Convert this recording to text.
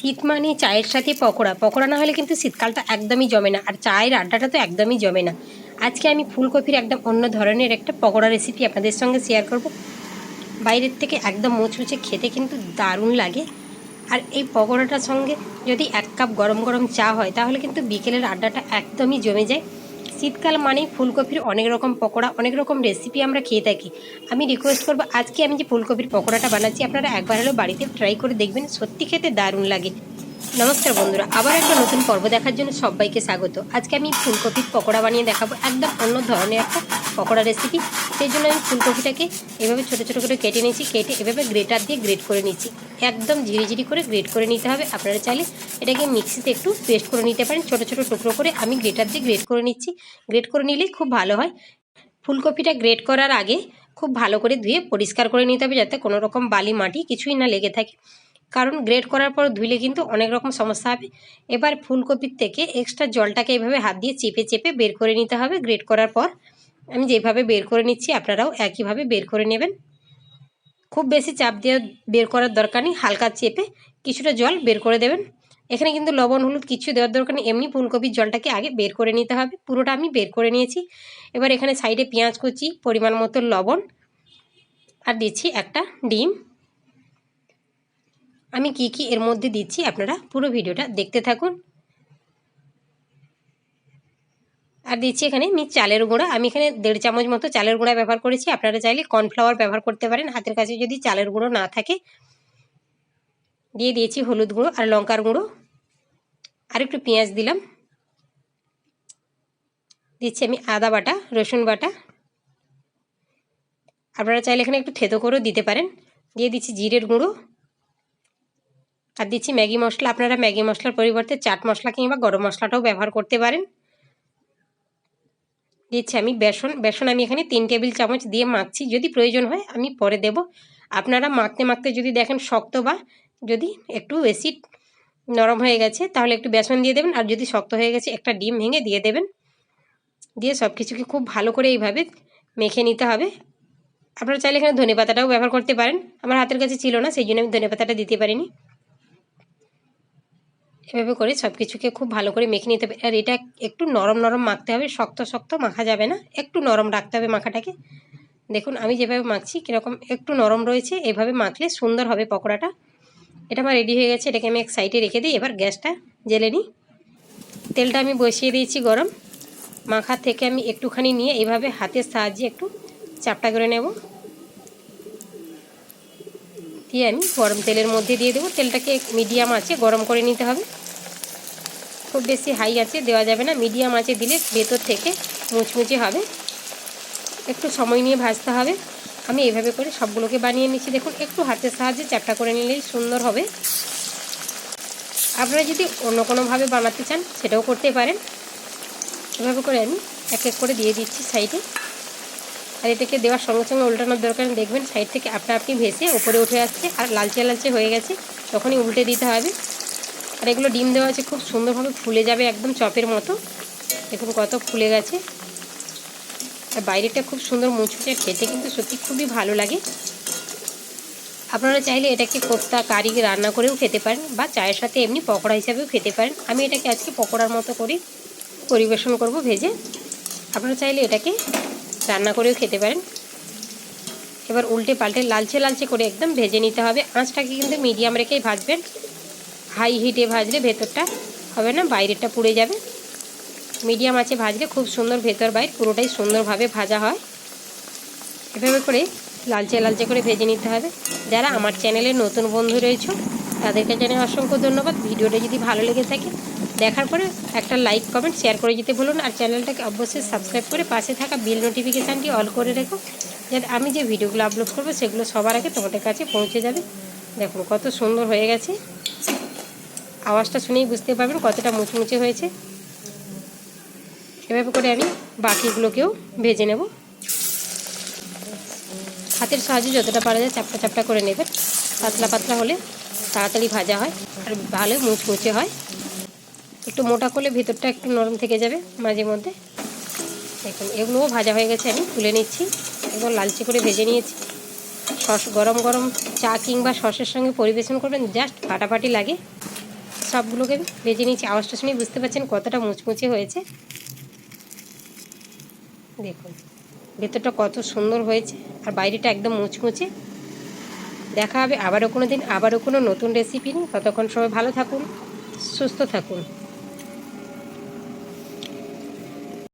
শীত মানে চায়ের সাথে পকোড়া। পকোড়া না হলে কিন্তু শীতকালটা একদমই জমে না। আর চায়ের আড্ডাটা তো একদমই জমে না। আজকে আমি ফুলকপির একদম অন্য ধরনের একটা পকোড়া রেসিপি আপনাদের সঙ্গে শেয়ার করব। বাইরের থেকে একদম মুচমুচে খেতে কিন্তু দারুণ লাগে। আর এই পকোড়াটার সঙ্গে যদি এক কাপ গরম গরম চা হয়, তাহলে কিন্তু বিকেলের আড্ডাটা একদমই জমে যায়। শীতকাল মানেই ফুলকপির অনেক রকম পকোড়া, অনেক রকম রেসিপি আমরা খেয়ে থাকি। আমি রিকোয়েস্ট করব, আজকে আমি যে ফুলকপির পকোড়াটা বানাচ্ছি, আপনারা একবার হলেও বাড়িতে ট্রাই করে দেখবেন, সত্যি খেতে দারুণ লাগে। নমস্কার বন্ধুরা, আবার একটা নতুন পর্ব দেখার জন্য সবাইকে স্বাগত। আজকে আমি ফুলকপির পকোড়া বানিয়ে দেখাবো, একদম অন্য ধরনের একটা পকোড়া রেসিপি সেই জন্য আমি ফুলকপিটাকে এভাবে ছোটো ছোটো করে কেটে নিয়েছি। কেটে এভাবে গ্রেটার দিয়ে গ্রেট করে নিচ্ছি একদম ঝিরিঝিরি করে গ্রেট করে নিতে হবে। আপনারা চাইলে এটাকে মিক্সিতে একটু পেস্ট করে নিতে পারেন। ছোটো ছোটো টুকরো করে আমি গ্রেটার দিয়ে গ্রেট করে নিচ্ছি। গ্রেট করে নিলেই খুব ভালো হয়। ফুলকপিটা গ্রেট করার আগে খুব ভালো করে ধুয়ে পরিষ্কার করে নিতে হবে যাতে কোনো রকম বালি মাটি কিছুই না লেগে থাকে। কারণ গ্রেট করার পর ধুলে কিন্তু অনেক রকম সমস্যা হবে। এবার ফুলকপির থেকে এক্সট্রা জলটাকে এভাবে হাত দিয়ে চেপে চেপে বের করে নিতে হবে। গ্রেট করার পর আমি যেভাবে বের করে নিচ্ছি, আপনারাও একইভাবে বের করে নেবেন। খুব বেশি চাপ দিয়ে বের করার দরকার নেই, হালকা চেপে কিছুটা জল বের করে দেবেন। এখানে কিন্তু লবণ, হলুদ কিছু দেওয়ার দরকার নেই, এমনি ফুলকপির জলটাকে আগে বের করে নিতে হবে, পুরোটা আমি বের করে নিয়েছি। এবার এখানে সাইডে পেঁয়াজ কুচি, পরিমাণ মতো লবণ, আর দিচ্ছি একটা ডিম। আমি কি কি এর মধ্যে দিচ্ছি, আপনারা পুরো ভিডিওটা দেখতে থাকুন। আর দিচ্ছি এখানে আমি চালের গুঁড়া। আমি এখানে দেড় চামচ মতো চালের গুঁড়া ব্যবহার করেছি। আপনারা চাইলে কর্নফ্লাওয়ার ব্যবহার করতে পারেন। হাতের কাছে যদি চালের গুঁড়ো না থাকে, দিয়ে দিয়েছি হলুদ গুঁড়ো আর লঙ্কার গুঁড়ো। আর একটু পেঁয়াজ দিলাম। দিচ্ছি আমি আদা বাটা, রসুন বাটা। আপনারা চাইলে এখানে একটু থেতো করেও দিতে পারেন। দিয়ে দিচ্ছি জিরের গুঁড়ো। আর দিচ্ছি ম্যাগি মশলা। আপনারা ম্যাগি মশলার পরিবর্তে চাট মশলা কিংবা গরম মশলাটাও ব্যবহার করতে পারেন। দিচ্ছি। আমি বেসন বেসন আমি এখানে তিন টেবিল চামচ দিয়ে মাখছি। যদি প্রয়োজন হয় আমি পরে দেব। আপনারা মাখতে মাখতে যদি দেখেন শক্ত বা যদি একটু বেশি নরম হয়ে গেছে, তাহলে একটু বেসন দিয়ে দেবেন। আর যদি শক্ত হয়ে গেছে, একটা ডিম ভেঙে দিয়ে দেবেন। দিয়ে সব কিছুকে খুব ভালো করে এইভাবে মেখে নিতে হবে। আপনারা চাইলে এখানে ধনে পাতাটাও ব্যবহার করতে পারেন। আমার হাতের কাছে ছিল না, সেই জন্য আমি ধনে পাতাটা দিতে পারিনি। এভাবে করে সব কিছুকে খুব ভালো করে মেখে নিতে হবে। আর এটা একটু নরম নরম মাখতে হবে, শক্ত শক্ত মাখা যাবে না, একটু নরম রাখতে হবে মাখাটাকে। দেখুন, আমি যেভাবে মাখছি কীরকম একটু নরম রয়েছে, এভাবে মাখলে সুন্দর হবে পকোড়াটা। এটা আমার রেডি হয়ে গেছে, এটাকে আমি এক সাইডে রেখে দিই, এবার গ্যাসটা জেলে নিই। তেলটা আমি বসিয়ে দিয়েছি গরম। মাখা থেকে আমি একটুখানি নিয়ে এভাবে হাতের সাহায্যে একটু চাপটা করে নেব। দিয়ে আমি গরম তেলের মধ্যে দিয়ে দেবো। তেলটাকে মিডিয়াম আছে গরম করে নিতে হবে। খুব বেশি হাই আছে দেওয়া যাবে না। মিডিয়াম আছে দিলে ভেতর থেকে মুচমুচে হবে। একটু সময় নিয়ে ভাজতে হবে। আমি এইভাবে করে সবগুলোকে বানিয়ে নিচ্ছি। দেখুন, একটু হাতের সাহায্যে চ্যাপটা করে নিলেই সুন্দর হবে। আপনারা যদি অন্য কোনোভাবে বানাতে চান, সেটাও করতে পারেন। এভাবে করে আমি এক এক করে দিয়ে দিচ্ছি সাইডে। আর এটাকে দেওয়ার সঙ্গে সঙ্গে উল্টানোর দরকার দেখবেন সাইড থেকে আপনা আপনি ভেসে উপরে উঠে আসছে আর লালচে লালচে হয়ে গেছে, তখনই উল্টে দিতে হবে। আর এগুলো ডিম দেওয়া আছে, খুব সুন্দরভাবে ফুলে যাবে একদম চপের মতো। দেখুন কত ফুলে গেছে। আর বাইরেটা খুব সুন্দর মুচমুচে খেতে কিন্তু সত্যি খুবই ভালো লাগে। আপনারা চাইলে এটাকে কোপ্তা, কারি রান্না করেও খেতে পারেন বা চায়ের সাথে এমনি পকোড়া হিসাবেও খেতে পারেন। আমি এটাকে আজকে পকোড়ার মতো করে পরিবেশন করব ভেজে। আপনারা চাইলে এটাকে রান্না করেও খেতে পারেন। এবার উল্টে পাল্টে লালচে লালচে করে একদম ভেজে নিতে হবে। আঁচটাকে কিন্তু মিডিয়াম রেখেই ভাজবেন। হাই হিটে ভাজলে ভেতরটা হবে না, বাইরেরটা পুড়ে যাবে। মিডিয়াম আছে ভাজলে খুব সুন্দর ভেতর বাইর, পুরোটাই সুন্দরভাবে ভাজা হয়। এভাবে করে লালচে লালচে করে ভেজে নিতে হবে। যারা আমার চ্যানেলে নতুন বন্ধু রয়েছে, তাদেরকে জানাই অসংখ্য ধন্যবাদ। ভিডিওটা যদি ভালো লেগে থাকে দেখার পরে একটা লাইক কমেন্ট শেয়ার করে যেতে বলুন আর চ্যানেলটাকে অবশ্যই সাবস্ক্রাইব করে পাশে থাকা বিল নোটিফিকেশানটি অল করে রেখো। যাতে আমি যে ভিডিওগুলো আপলোড করব, সেগুলো সবার আগে তোমাদের কাছে পৌঁছে যাবে। দেখুন কত সুন্দর হয়ে গেছে। আওয়াজটা শুনেই বুঝতে পারবেন কতটা মুচমুচে হয়েছে। এভাবে করে আমি বাকিগুলোকেও ভেজে নেব। হাতের সাহায্যে যতটা পারা যায় চাপটা চাপটা করে নেবেন। পাতলা পাতলা হলে তাড়াতাড়ি ভাজা হয় আর ভালো মুচমুচে হয়। একটু মোটা করলে ভিতরটা একটু নরম থেকে যাবে মাঝে মধ্যে। দেখুন, এগুলোও ভাজা হয়ে গেছে, আমি তুলে নিচ্ছি। একদম লালচে করে ভেজে নিয়েছি। সস, গরম গরম চা কিংবা সসের সঙ্গে পরিবেশন করবেন, জাস্ট ফাটাফাটি লাগে। সবগুলোকে ভেজে নিয়েছি। আওয়াজটা শুনেই বুঝতে পারছেন কতটা মুচমুচে হয়েছে। দেখুন, ভেতরটা কত সুন্দর হয়েছে আর বাইরেটা একদম মুচমুচে। দেখা হবে আবারও কোনো দিন, আবারও কোনো নতুন রেসিপি নিয়ে। ততক্ষণ সবাই ভালো থাকুন, সুস্থ থাকুন।